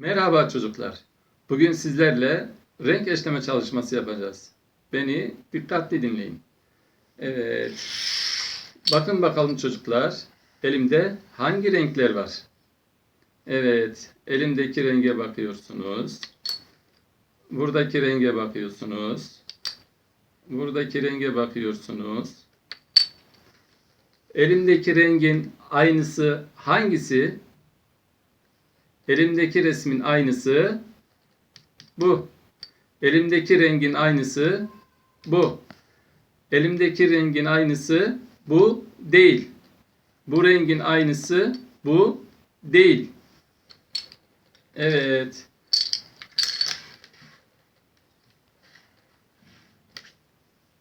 Merhaba çocuklar. Bugün sizlerle renk eşleme çalışması yapacağız. Beni dikkatli dinleyin. Evet. Bakın bakalım çocuklar. Elimde hangi renkler var? Evet. Elimdeki renge bakıyorsunuz. Buradaki renge bakıyorsunuz. Buradaki renge bakıyorsunuz. Elimdeki rengin aynısı hangisi? Elimdeki resmin aynısı bu. Elimdeki rengin aynısı bu. Elimdeki rengin aynısı bu değil. Bu rengin aynısı bu değil. Evet.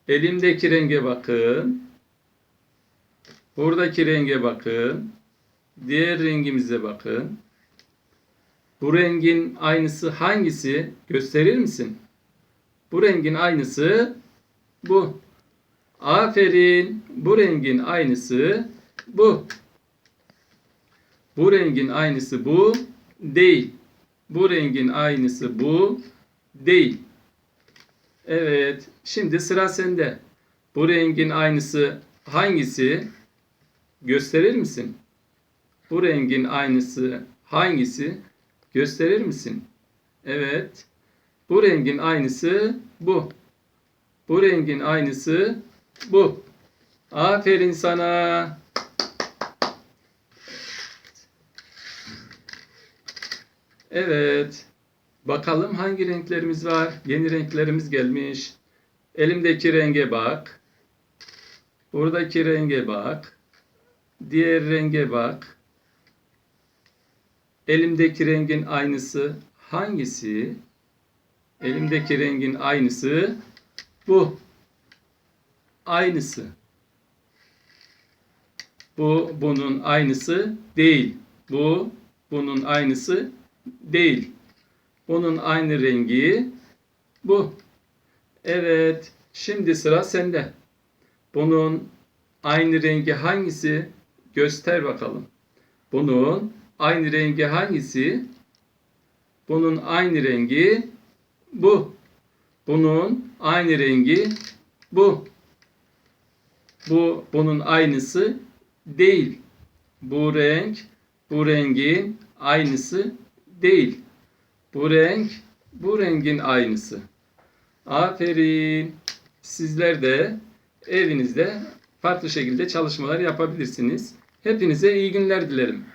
Elimdeki renge bakın. Buradaki renge bakın. Diğer rengimize bakın. Bu rengin aynısı hangisi? Gösterir misin? Bu rengin aynısı bu. Aferin. Bu rengin aynısı bu. Bu rengin aynısı bu değil. Bu rengin aynısı bu değil. Evet. Şimdi sıra sende. Bu rengin aynısı hangisi? Gösterir misin? Bu rengin aynısı hangisi? Gösterir misin? Evet. Bu rengin aynısı bu. Bu rengin aynısı bu. Aferin sana. Evet. Bakalım hangi renklerimiz var? Yeni renklerimiz gelmiş. Elimdeki renge bak. Buradaki renge bak. Diğer renge bak. Elimdeki rengin aynısı hangisi? Elimdeki rengin aynısı bu. Aynısı. Bu bunun aynısı değil. Bu bunun aynısı değil. Bunun aynı rengi bu. Evet. Şimdi sıra sende. Bunun aynı rengi hangisi? Göster bakalım. Bunun aynı rengi hangisi? Bunun aynı rengi bu. Bunun aynı rengi bu. Bu bunun aynısı değil. Bu renk bu rengin aynısı değil. Bu renk bu rengin aynısı. Aferin. Sizler de evinizde farklı şekilde çalışmalar yapabilirsiniz. Hepinize iyi günler dilerim.